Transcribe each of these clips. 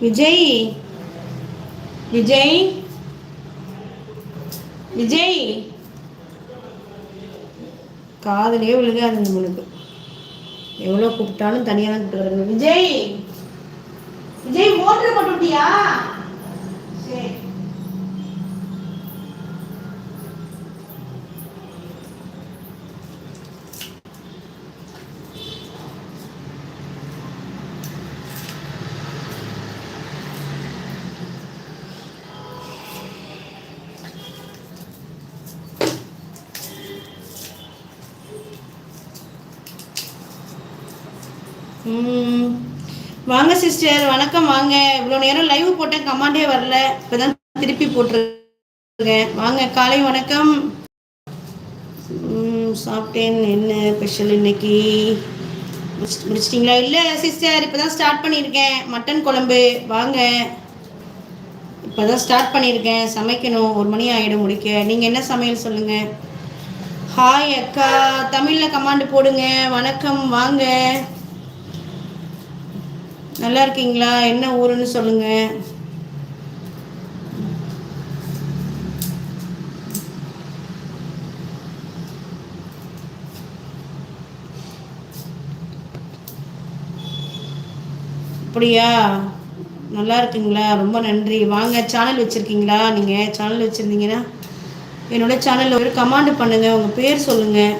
விஜய். விஜய். விஜய். காதலே விழுகாது நம்மளுக்கு எவ்வளோ கூப்பிட்டாலும் தனியாக தான் கூப்பிட்டு விஜய். விஜய் மோட்டர் போட்டுட்டியா வாங்க சிஸ்டர் வணக்கம் வாங்க. இவ்வளோ நேரம் லைவ் போட்டேன் கமாண்டே வரல. இப்போதான் திருப்பி போட்டிருக்கேன். வாங்க காலை வணக்கம். ம், சாப்பிட்டேன். என்ன ஸ்பெஷல் இன்னைக்கு? முடிச்சிட்டிங்களா? இல்லை சிஸ்டர் இப்போ தான் ஸ்டார்ட் பண்ணியிருக்கேன். மட்டன் குழம்பு. வாங்க. இப்போ தான் ஸ்டார்ட் பண்ணியிருக்கேன். சமைக்கணும். ஒரு மணி ஆகிடும் முடிக்க. நீங்கள் என்ன சமையல் சொல்லுங்கள் ஹாய் அக்கா. தமிழில் கமாண்டு போடுங்க. வணக்கம் வாங்க. நல்லா இருக்கீங்களா என்ன ஊருன்னு சொல்லுங்க. அப்படியா? நல்லா இருக்குங்களா ரொம்ப நன்றி. வாங்க சேனல் வச்சுருக்கீங்களா? நீங்கள் சேனல் வச்சுருந்தீங்கன்னா என்னோட சேனலில் ஒரு கமாண்ட் பண்ணுங்கள் உங்கள் பேர் சொல்லுங்கள்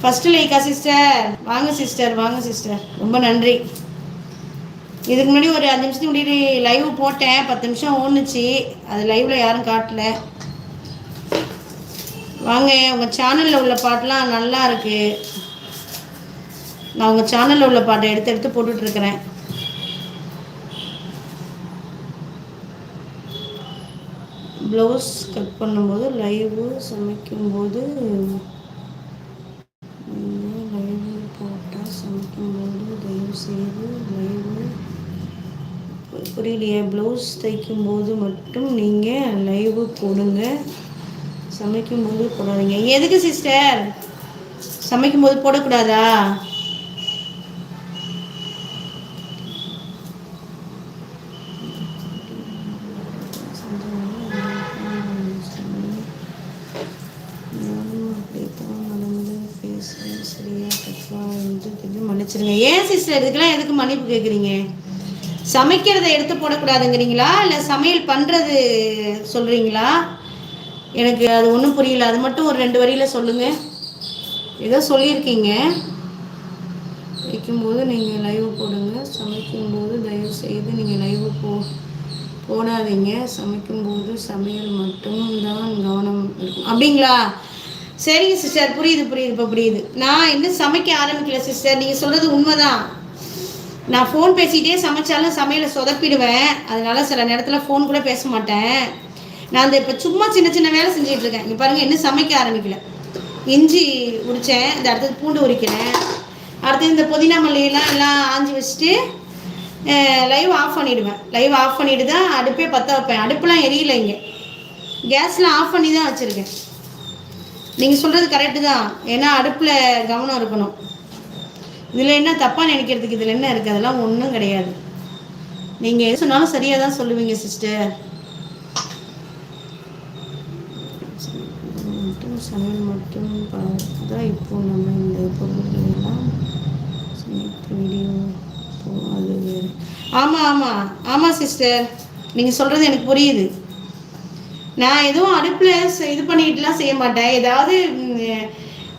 ஃபஸ்ட்டு லைக்கா சிஸ்டர் வாங்க சிஸ்டர் வாங்க சிஸ்டர் ரொம்ப நன்றி. இதுக்கு முன்னாடி ஒரு அஞ்சு நிமிஷத்துக்கு முன்னாடி லைவ் போட்டேன். பத்து நிமிஷம் ஓணுச்சு அது லைவ்ல யாரும் காட்டல. வாங்க உங்கள் சேனலில் உள்ள பாட்டெலாம் நல்லா இருக்கு. நான் உங்கள் சேனலில் உள்ள பாட்டை எடுத்து எடுத்து போட்டுட்ருக்கிறேன் ப்ளவுஸ் கட் பண்ணும்போது லைவு சமைக்கும்போது புரியலையே. ப்ளவுஸ் தைக்கும்போது மட்டும் நீங்கள் லைவு போடுங்க. சமைக்கும்போது போடாதீங்க. எதுக்கு சிஸ்டர் போடக்கூடாதா? அப்படித்தான் நடந்து பேசுவேன் சரியா தப்பா என்று மன்னிச்சிருங்க. ஏன் சிஸ்டர் இதுக்கெல்லாம் எதுக்கு மன்னிப்பு கேட்குறீங்க சமைக்கிறத எடுத்து போடக்கூடாதுங்கிறீங்களா? இல்லை சமையல் பண்ணுறது சொல்கிறீங்களா எனக்கு அது ஒன்றும் புரியல. அது மட்டும் ஒரு ரெண்டு வரியில் சொல்லுங்கள் ஏதோ சொல்லியிருக்கீங்க. வைக்கும்போது நீங்கள் லைவ் போடுங்க. சமைக்கும்போது தயவு செய்து நீங்கள் லைவ் போ போடாதீங்க. சமைக்கும்போது சமையல் மட்டும்தான் கவனம் இருக்கும். அப்படிங்களா? சரிங்க சிஸ்டர் புரியுது புரியுது இப்போ புரியுது. நான் இன்னும் சமைக்க ஆரம்பிக்கல சிஸ்டர் நீங்கள் சொல்கிறது உண்மைதான். நான் ஃபோன் பேசிகிட்டே சமைச்சாலும் சமையலை சொதப்பிடுவேன். அதனால சில நேரத்தில் ஃபோன் கூட பேச மாட்டேன். நான் அந்த இப்போ சும்மா சின்ன சின்ன வேலை செஞ்சுட்டு இருக்கேன். இங்கே பாருங்கள் இன்னும் சமைக்க ஆரம்பிக்கல. இஞ்சி உரித்தேன் இந்த அடுத்தது பூண்டு உரிக்கிறேன். அடுத்து இந்த புதினா மல்லியெல்லாம் எல்லாம் ஆஞ்சி வச்சுட்டு லைவ் ஆஃப் பண்ணிவிடுவேன் லைவ் ஆஃப் பண்ணிட்டு தான் அடுப்பே பற்ற வைப்பேன். அடுப்புலாம் எரியல இங்கே. கேஸ்லாம் ஆஃப் பண்ணி தான் வச்சுருக்கேன். நீங்கள் சொல்கிறது கரெக்டு தான். ஏன்னா அடுப்பில் கவனம் இருக்கணும். இதில் என்ன தப்பாக நினைக்கிறதுக்கு இதில் என்ன இருக்குது அதெல்லாம் ஒன்றும் கிடையாது. நீங்கள் எது சொன்னாலும் சரியாக தான் சொல்லுவீங்க சிஸ்டர் மட்டும் சமையல் மட்டும் பார்த்தா இப்போ நம்ம இந்த பொருள்களெல்லாம் வீடியோ அது வேறு ஆமாம் ஆமாம் ஆமாம் சிஸ்டர் நீங்கள் சொல்கிறது எனக்கு புரியுது. நான் எதுவும் அடுப்பில் இது பண்ணிக்கிட்டுலாம் செய்ய மாட்டேன். ஏதாவது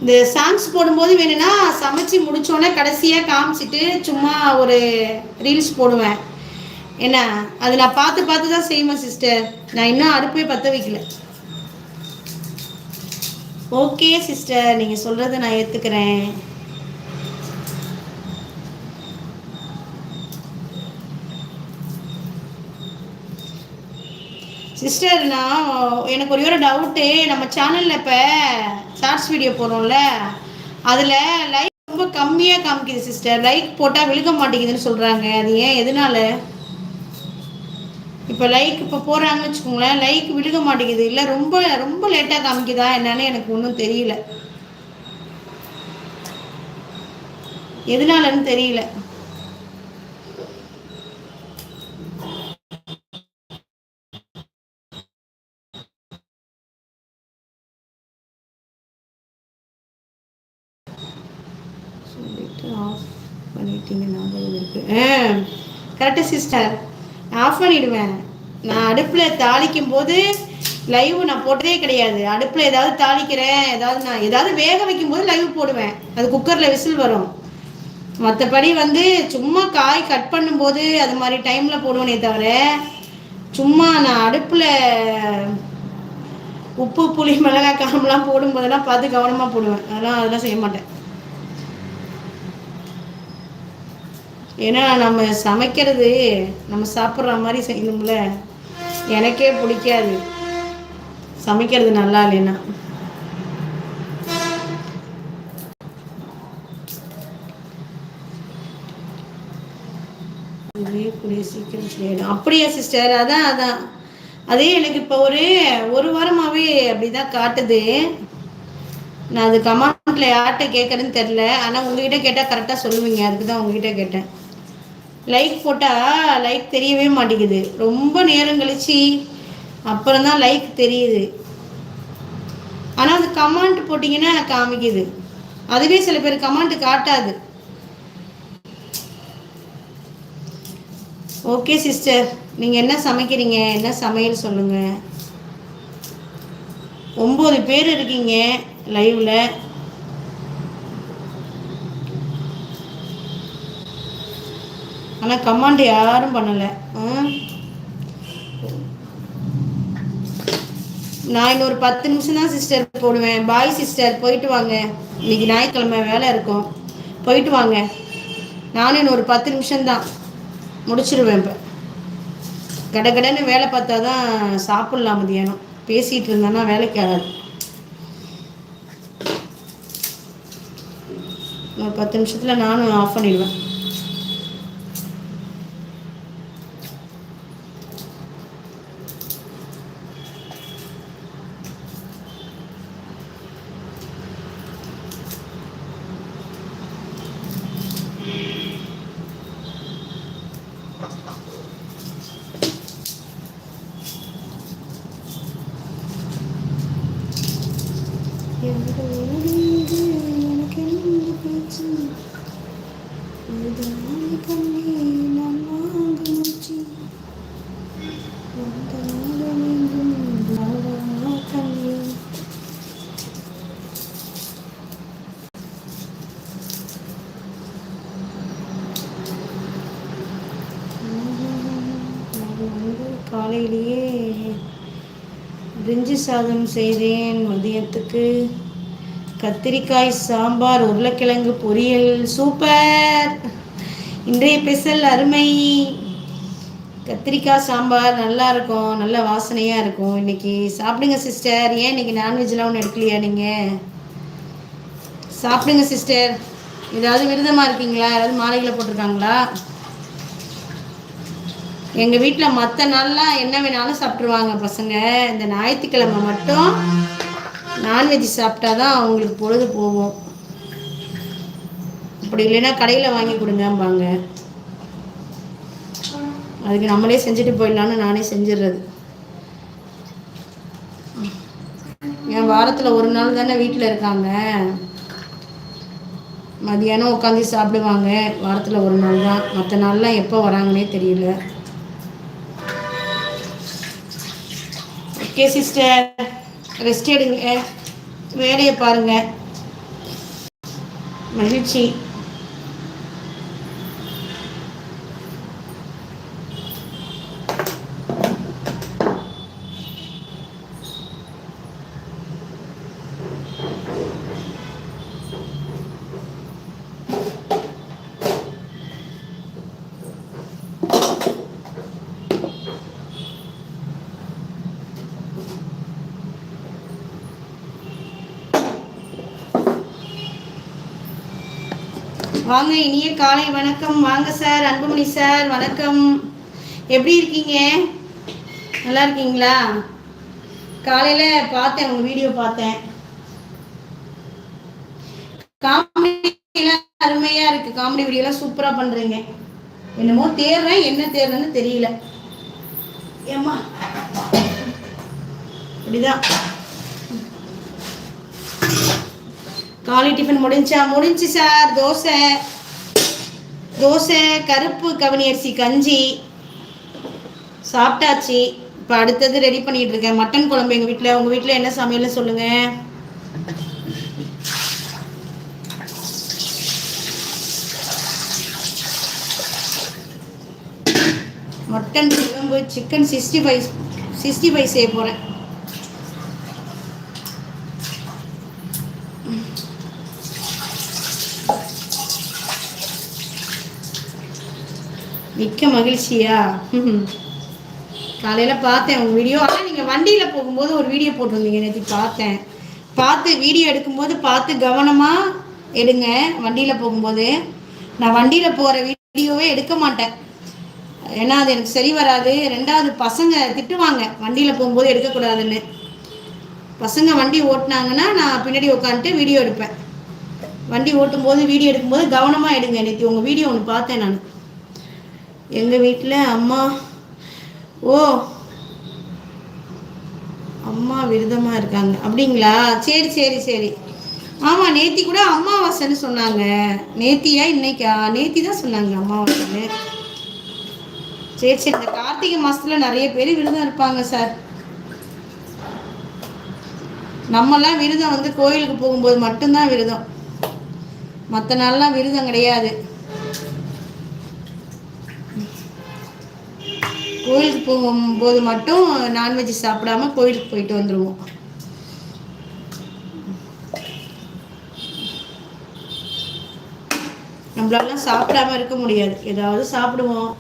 இந்த சாங்ஸ் போடும்போது வேணும்னா சமைச்சு முடிச்சோடனே கடைசியாக காமிச்சிட்டு சும்மா ஒரு ரீல்ஸ் போடுவேன். என்ன அது நான் பார்த்து பார்த்து தான் செய்வேன் சிஸ்டர் நான் இன்னும் அடுப்பே பற்ற வைக்கல. ஓகே சிஸ்டர் நீங்கள் சொல்கிறத நான் ஏற்றுக்கிறேன் சிஸ்டர் நான் எனக்கு ஒரே ஒரு டவுட்டு நம்ம சேனலில் இப்போ ஷார்ட்ஸ் வீடியோ போடுறோம்ல அதில் லைக் ரொம்ப கம்மியாக காமிக்குது சிஸ்டர் லைக் போட்டால் விழுக மாட்டேங்குதுன்னு சொல்கிறாங்க அது ஏன்? எதனால? இப்போ லைக் இப்போ போடுறாங்கன்னு வச்சுக்கோங்களேன் லைக் விழுக மாட்டேங்குது. இல்லை ரொம்ப ரொம்ப லேட்டாக காமிக்குதா? என்னன்னு எனக்கு ஒன்றும் தெரியல. எதனாலன்னு தெரியல. கரெக்டு சிஸ்டர் ஆஃப் பண்ணிடுவேன். நான் அடுப்பில் தாளிக்கும் போது லைவ் நான் போட்டதே கிடையாது. அடுப்பில் ஏதாவது தாளிக்கிறேன். ஏதாவது நான் ஏதாவது வேக வைக்கும் போது லைவ் போடுவேன். அது குக்கரில் விசில் வரும். மற்றபடி வந்து சும்மா காய் கட் பண்ணும்போது அது மாதிரி டைமில் போடுவேனே தவிர சும்மா நான் அடுப்பில் உப்பு புளி மிளகாய் காரம்லாம் போடும்போதெல்லாம் பார்த்து கவனமாக போடுவேன். அதெல்லாம் அதெல்லாம் செய்ய மாட்டேன். ஏன்னா நம்ம சமைக்கிறது நம்ம சாப்பிட்ற மாதிரி செய்யணும்ல. எனக்கே பிடிக்காது. சமைக்கிறது நல்லா இல்லைன்னா. சீக்கிரம் செய்யணும். அப்படியா சிஸ்டர் அதான் அதான். அதே எனக்கு இப்போ ஒரு ஒரு வாரமாகவே அப்படிதான் காட்டுது. நான் அது கமாண்ட்ல யார்கிட்ட கேட்கறதுன்னு தெரில ஆனால் உங்ககிட்ட கேட்டால் கரெக்டாக சொல்லுவீங்க. அதுக்கு தான் உங்ககிட்ட கேட்டேன். லைக் போட்டால் லைக் தெரியவே மாட்டேங்குது. ரொம்ப நேரம் கழிச்சு அப்புறம் தான் லைக் தெரியுது. ஆனால் அது கமெண்ட் போட்டிங்கன்னா காமிக்குது. அதுவே சில பேர் கமெண்ட் காட்டாது. ஓகே சிஸ்டர் நீங்கள் என்ன சமைக்கிறீங்க? என்ன சமையல் சொல்லுங்கள் ஒம்பது பேர் இருக்கீங்க லைவில் ஆனால் கமாண்ட் யாரும் பண்ணலை. நான் இன்னொரு பத்து நிமிஷம் தான் சிஸ்டர் போடுவேன். பாய் சிஸ்டர் போயிட்டு வாங்க. இன்னைக்கு ஞாயிற்றுக்கிழமை வேலை இருக்கும். போயிட்டு வாங்க. நானும் இன்னொரு பத்து நிமிஷம்தான் முடிச்சிருவேன் இப்போ. கடகடன்னு வேலை பார்த்தா தான் சாப்பிட்லாம் மதியானம். பேசிகிட்டு இருந்தேன்னா வேலைக்கு ஆகாது ஒரு பத்து நிமிஷத்தில் நானும் ஆஃப் பண்ணிடுவேன். காலையிலேயே பிரிஞ்சி சாதம் செய்தேன். மதியத்துக்கு கத்திரிக்காய் சாம்பார் உருளைக்கிழங்கு பொரியல். சூப்பர்! இன்றைய பெசல் அருமை. கத்திரிக்காய் சாம்பார் நல்லா இருக்கும். நல்ல வாசனையாக இருக்கும். இன்னைக்கு சாப்பிடுங்க சிஸ்டர். ஏன் இன்னைக்கு நான்வெஜ்லாம் ஒன்று எடுக்கலையா நீங்கள் சாப்பிடுங்க சிஸ்டர். ஏதாவது விரதமாக இருக்கீங்களா? ஏதாவது மாலைகளை போட்டிருக்காங்களா? எங்கள் வீட்டில் மற்ற நாள்லாம் என்ன வேணாலும் சாப்பிட்ருவாங்க பசங்க. இந்த ஞாயிற்றுக்கிழமை மட்டும் நான்வெஜ் சாப்பிட்டா தான் அவங்களுக்கு பொழுது போகும். அப்படி இல்லைன்னா கடையில் வாங்கி கொடுங்கம்பாங்க. அதுக்கு நம்மளே செஞ்சுட்டு போயிடலான்னு நானே செஞ்சிடுறது. என் வாரத்தில் ஒரு நாள் தானே வீட்டில் இருக்காங்க. மதியானம் உட்காந்து சாப்பிடுவாங்க. வாரத்தில் ஒரு நாள் தான். மற்ற நாள்லாம் எப்போ வராங்கன்னே தெரியல. ஓகே சிஸ்டர் ரெஸ்ட் எடுங்க. வேலையை பாருங்கள் மகிழ்ச்சி. வாங்க இனிய காலை வணக்கம். வாங்க சார் அன்புமணி சார் வணக்கம். எப்படி இருக்கீங்க? நல்லா இருக்கீங்களா? காலையில் பார்த்தேன் உங்கள் வீடியோ பார்த்தேன். காமெடியெலாம் அருமையாக இருக்குது காமெடி வீடியோலாம் சூப்பராக பண்ணுறீங்க என்னமோ தேர்றேன் என்ன தேர்றேன்னு தெரியல. ஏம்மா? அப்படிதான். காலை டிஃபன் முடிஞ்சா முடிஞ்சு சார். தோசை. தோசை கருப்பு கவனி அரிசி கஞ்சி. சாப்பிட்டாச்சு. இப்போ அடுத்தது ரெடி பண்ணிட்டு இருக்கேன். மட்டன் குழம்பு எங்கள் வீட்டில் உங்கள் வீட்டில் என்ன சமையல் சொல்லுங்கள் மட்டன் குழம்பு chicken sixty five sixty five செய்ய போகிறேன் மிக்க மகிழ்ச்சியா? காலையில் பார்த்தேன் உங்கள் வீடியோ ஆனால் நீங்கள் வண்டியில் போகும்போது ஒரு வீடியோ போட்டிருந்தீங்க நேற்று பார்த்தேன். பார்த்து வீடியோ எடுக்கும்போது பார்த்து கவனமாக எடுங்க வண்டியில் போகும்போது. நான் வண்டியில் போகிற வீடியோவே எடுக்க மாட்டேன். ஏன்னா அது எனக்கு சரி வராது. ரெண்டாவது பசங்க திட்டுவாங்க வண்டியில் போகும்போது எடுக்கக்கூடாதுன்னு. பசங்க வண்டி ஓட்டினாங்கன்னா நான் பின்னாடி உட்காந்துட்டு வீடியோ எடுப்பேன். வண்டி ஓட்டும்போது வீடியோ எடுக்கும்போது கவனமாக எடுங்க நேற்று உங்கள் வீடியோ ஒன்று பார்த்தேன் நான். எங்கள் வீட்டில் அம்மா ஓ அம்மா விரதமாக இருக்காங்க. அப்படிங்களா? சரி சரி சரி. ஆமாம் நேத்தி கூட அம்மாவாசைன்னு சொன்னாங்க. நேத்தியா இன்னைக்கா? நேத்தி தான் சொன்னாங்க அம்மாவாசைன்னு. சரி சரி. இந்த கார்த்திகை மாதத்தில் நிறைய பேர் விரதம் இருப்பாங்க சார். நம்மலாம் விரதம் வந்து கோயிலுக்கு போகும்போது மட்டும்தான் விரதம். மற்ற நாள்லாம் விரதம் கிடையாது. கோயிலுக்கு போகும்போது மட்டும் நான்வெஜ் சாப்பிடாம கோயிலுக்கு போயிட்டு வந்துடுவோம் நம்மளாலாம் சாப்பிடாம இருக்க முடியாது. ஏதாவது சாப்பிடுவோம்.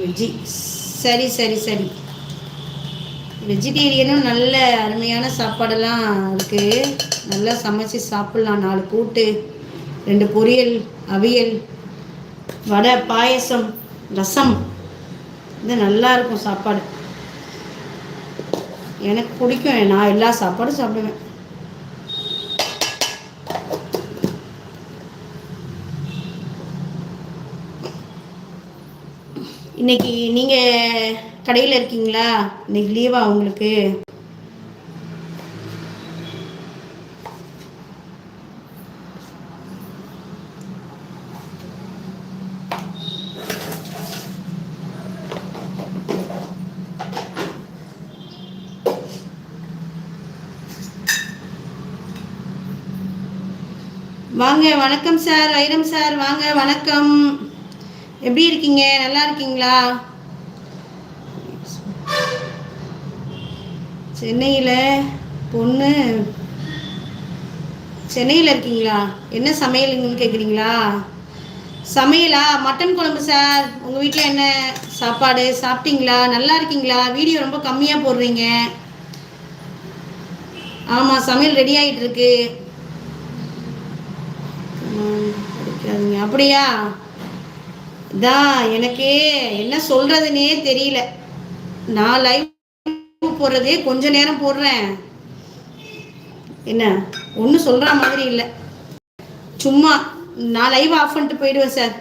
வெஜ்ஜி. சரி சரி சரி. வெஜிடேரியனும் நல்ல அருமையான சாப்பாடெல்லாம் இருக்குது நல்லா சமைச்சு சாப்பிட்லாம். நாலு கூட்டு. ரெண்டு பொரியல் அவியல் வடை பாயசம் ரசம். இது நல்லா இருக்கும் சாப்பாடு. எனக்கு பிடிக்கும். நான் எல்லா சாப்பாடும் சாப்பிடுவேன். இன்னைக்கு நீங்கள் கடையில் இருக்கீங்களா? இன்னைக்கு லீவா உங்களுக்கு? வாங்க வணக்கம் சார் வைரம் சார் வாங்க வணக்கம். எப்படி இருக்கீங்க? நல்லா இருக்கீங்களா? சென்னையில் பொண்ணு சென்னையில் இருக்கீங்களா? என்ன சமையலுங்கன்னு கேட்குறீங்களா சமையலா? மட்டன் குழம்பு சார். உங்கள் வீட்டில் என்ன? சாப்பாடு சாப்பிட்டீங்களா? நல்லா இருக்கீங்களா? வீடியோ ரொம்ப கம்மியாக போடுறீங்க. ஆமாம் சமையல் ரெடி ஆகிட்டு இருக்கு. படிக்காதீங்க அப்படியா? இதான் எனக்கே என்ன சொல்கிறதுனே தெரியல. நான் லைவ் போடுறதே கொஞ்ச நேரம் போடுறேன். என்ன ஒன்றும் சொல்கிற மாதிரி இல்லை. சும்மா நான் லைவ் ஆஃப் பண்ணிட்டு போயிடுவேன் சார்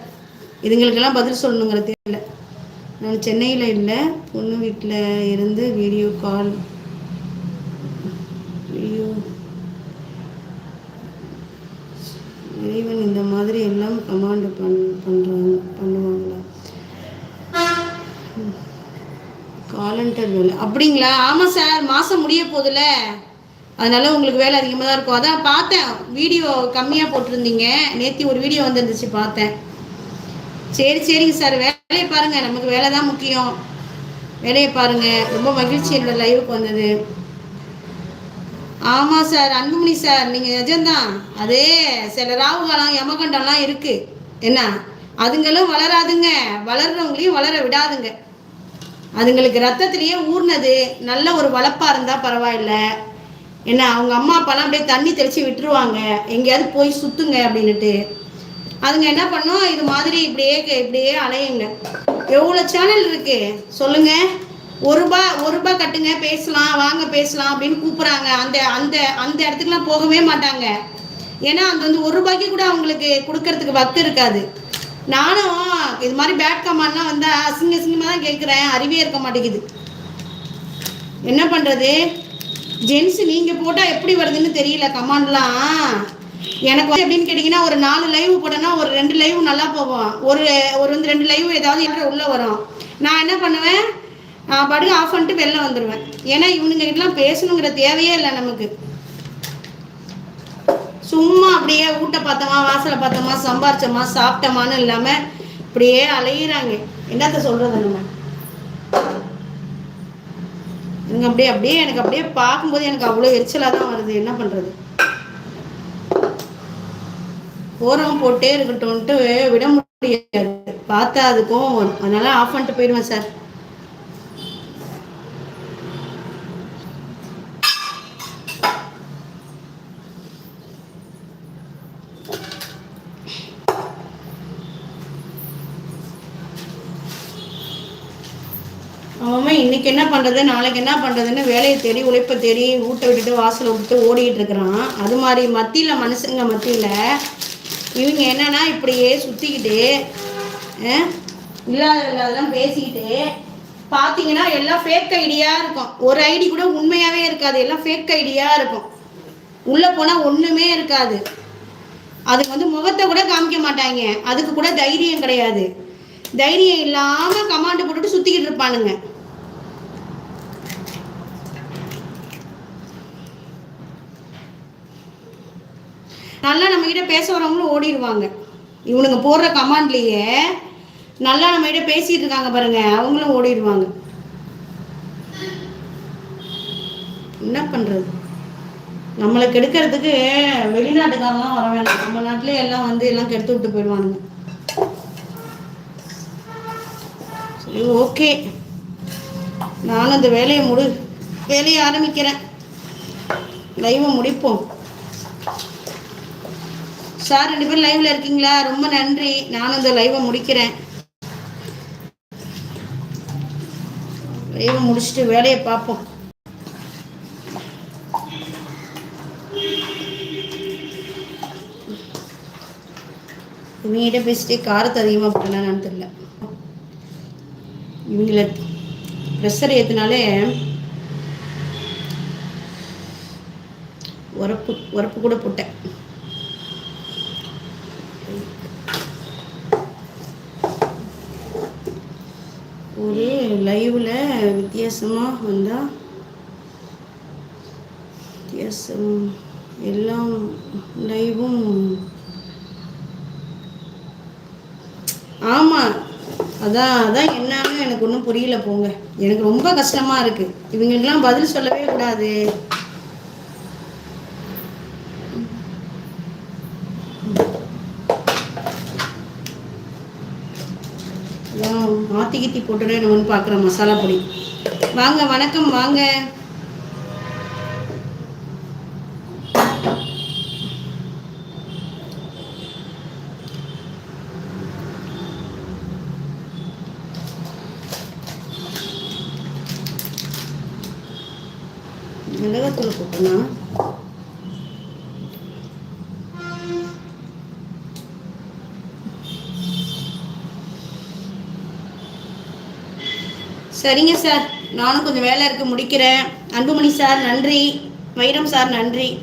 இதுங்களுக்கெல்லாம் பதில் சொல்லணுங்கிற தெரியல. நான் சென்னையில் இல்லை பொண்ணு வீட்டில் இருந்து வீடியோ கால் வீடியோ இறைவன் இந்த மாதிரி எல்லாம் கமாண்ட் பண் பண்ணுறாங்க பண்ணுவாங்களா? காலண்டர் வேலை. அப்படிங்களா? ஆமாம் சார் மாதம் முடிய போதில்ல அதனால உங்களுக்கு வேலை அதிகமாக தான் இருக்கும். அதான் பார்த்தேன். வீடியோ கம்மியாக போட்டிருந்தீங்க. நேற்று ஒரு வீடியோ வந்துருந்துச்சு பார்த்தேன். சரி சரிங்க சார் வேலையை பாருங்கள் நமக்கு வேலை தான் முக்கியம். வேலையை பாருங்கள் ரொம்ப மகிழ்ச்சி என்னோட லைவுக்கு வந்தது. ஆமாம் சார் அன்புமணி சார் நீங்கள் நிஜம்தான். அதே சில ராவுகாலம் யமகண்டம்லாம் இருக்குது என்ன? அதுங்களும் வளராதுங்க. வளர்றவங்களையும் வளர விடாதுங்க. அதுங்களுக்கு ரத்தத்திலேயே ஊர்னது. நல்ல ஒரு வளர்ப்பாக இருந்தால் பரவாயில்ல. என்ன அவங்க அம்மா அப்பாலாம் அப்படியே தண்ணி தெளித்து விட்டுருவாங்க. எங்கேயாவது போய் சுற்றுங்க அப்படின்னுட்டு. அதுங்க என்ன பண்ணும்? இது மாதிரி இப்படியே இப்படியே அலையுங்க. எவ்வளோ சேனல் இருக்குது சொல்லுங்கள் ஒரு ரூபா ஒரு ரூபா கட்டுங்க பேசலாம் வாங்க பேசலாம் அப்படின்னு கூப்பிட்றாங்க. அந்த அந்த அந்த இடத்துக்குலாம் போகவே மாட்டாங்க. ஏன்னா அந்த வந்து ஒரு ரூபாய்க்கு கூட அவங்களுக்கு கொடுக்கறதுக்கு வக்கு இருக்காது. நானும் இது மாதிரி பேட் கமான்லாம் வந்தால் அசிங்க அசிங்கமாக தான் கேட்குறேன். அறிவே இருக்க மாட்டேங்குது. என்ன பண்ணுறது ஜென்ஸ் நீங்கள் போட்டால் எப்படி வருதுன்னு தெரியல கமாண்ட்லாம் எனக்கு வந்து எப்படின்னு கேட்டிங்கன்னா ஒரு நாலு லைவ் போட்டேன்னா ஒரு ரெண்டு லைவ் நல்லா போகும். ஒரு ஒரு வந்து ரெண்டு லைவ் ஏதாவது என்ற உள்ளே வரும். நான் என்ன பண்ணுவேன்? நான் படுக ஆஃப் பண்ணிட்டு வெளில வந்துடுவேன் ஏன்னா இவனுங்க கிட்டலாம் பேசணுங்கிற தேவையே இல்லை நமக்கு. சும்மா அப்படியே ஊட்ட பார்த்தோமா வாசலை பார்த்தோமா சம்பாரிச்சோமா சாப்பிட்டோமான்னு இல்லாமல் இப்படியே அலையிறாங்க. என்னத்த சொல்கிறது நம்ம? எனக்கு அப்படியே அப்படியே எனக்கு அப்படியே பார்க்கும்போது எனக்கு அவ்வளோ எரிச்சலாக தான் வருது. என்ன பண்ணுறது ஓரம் போட்டே இருக்கட்டும்ன்ட்டு விட முடியாது. பார்த்தா அதுக்கும் அதனால ஆஃப் பண்ணிட்டு போயிடுவேன் சார். இன்னைக்கு என்ன பண்ணுறது நாளைக்கு என்ன பண்ணுறதுன்னு வேலையை தேடி உழைப்பை தேடி ஊட்ட விட்டுட்டு வாசலை விட்டு ஓடிட்டு இருக்கிறான். அது மாதிரி மத்தியில் மனுஷங்க மத்தியில் இவங்க என்னன்னா இப்படியே சுற்றிக்கிட்டு இல்லாத இல்லாதெல்லாம் பேசிக்கிட்டு பார்த்தீங்கன்னா எல்லாம் ஃபேக் ஐடியாக இருக்கும். ஒரு ஐடி கூட உண்மையாகவே இருக்காது. எல்லாம் ஃபேக் ஐடியாக இருக்கும். உள்ளே போனால் ஒன்றுமே இருக்காது. அதுக்கு வந்து முகத்தை கூட காமிக்க மாட்டாங்க. அதுக்கு கூட தைரியம் கிடையாது. தைரியம் இல்லாமல் கமாண்டு போட்டுட்டு சுற்றிக்கிட்டு இருப்பானுங்க. நல்லா நம்ம கிட்ட பேச வரவங்களும் ஓடிடுவாங்க. இவனுங்க போடுற கமாண்ட்லேயே நல்லா நம்ம கிட்ட பேசிட்டு இருக்காங்க பாருங்க அவங்களும் ஓடிடுவாங்க. என்ன பண்றது? நம்மளை கெடுக்கிறதுக்கு வெளிநாட்டுக்காரலாம் வர வேண்டாம் நம்ம நாட்டிலே எல்லாம் வந்து எல்லாம் கெடுத்து விட்டு போயிடுவானுங்க. சரி ஓகே. நானும் இந்த வேலையை முடி வேலையை ஆரம்பிக்கிறேன். லைவை முடிப்போம். சார் ரெண்டு பேரும் லைவ்ல இருக்கீங்களா? ரொம்ப நன்றி. நானும் இந்த லைவை முடிக்கிறேன். லைவை முடிச்சுட்டு வேலையை பார்ப்போம். இவங்ககிட்ட பேசிட்டே காரத்தை அதிகமாக போட்டேன்னு தெரியல. இவங்கள ப்ரெஷர் ஏற்றினாலே உரப்பு உரப்பு கூட போட்டேன். ஒரு லைவில் வித்தியாசமாக வந்தால் வித்தியாசம் எல்லாம் லைவும் ஆமாம் அதான் அதான் என்னன்னு எனக்கு ஒன்றும் புரியல போங்க. எனக்கு ரொம்ப கஷ்டமாக இருக்குது இவங்களுக்கெல்லாம் பதில் சொல்லவே கூடாது. மாற்றி கித்தி போட்டுடே நம்ம பார்க்குறேன் மசாலா பொடி. வாங்க வணக்கம் வாங்க. மிளகாத்தூள் போட்டோன்னா சரிங்க சார். நானும் கொஞ்சம் வேலை இருக்க முடிக்கிறேன். அன்புமணி சார் நன்றி. வைரம் சார் நன்றி.